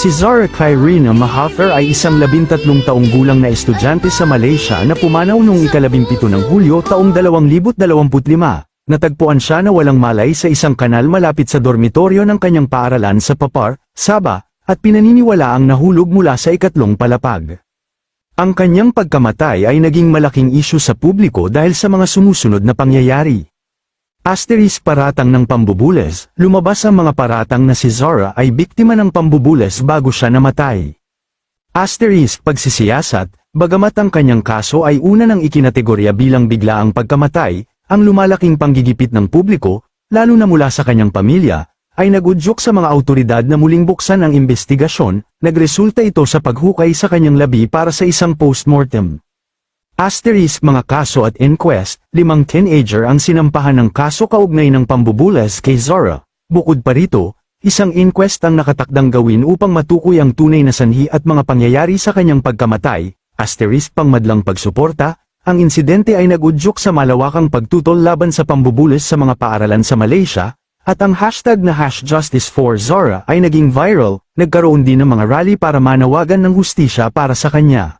Si Zara Kyrene Mahathir ay isang labintatlong taong gulang na estudyante sa Malaysia na pumanaw noong ikalabimpito ng Hulyo taong 2025. Natagpuan siya na walang malay sa isang kanal malapit sa dormitoryo ng kanyang paaralan sa Papar, Sabah, at pinaniniwalaang nahulog mula sa ikatlong palapag. Ang kanyang pagkamatay ay naging malaking isyu sa publiko dahil sa mga sumusunod na pangyayari. Asterisk paratang ng pambubules, lumabas ang mga paratang na si Zara ay biktima ng pambubules bago siya namatay. Asterisk pagsisiyasat, bagamat ang kanyang kaso ay una ng ikinategorya bilang biglaang pagkamatay, ang lumalaking panggigipit ng publiko, lalo na mula sa kanyang pamilya, ay nagudyok sa mga autoridad na muling buksan ang investigasyon, nagresulta ito sa paghukay sa kanyang labi para sa isang postmortem. Asterisk mga kaso at inquest, limang teenager ang sinampahan ng kaso kaugnay ng pambubulas kay Zara. Bukod pa rito, isang inquest ang nakatakdang gawin upang matukoy ang tunay na sanhi at mga pangyayari sa kanyang pagkamatay. Asterisk pangmadlang pagsuporta, ang insidente ay nagudyok sa malawakang pagtutol laban sa pambubulis sa mga paaralan sa Malaysia, at ang hashtag na hash justice for Zara ay naging viral, nagkaroon din ng mga rally para manawagan ng hustisya para sa kanya.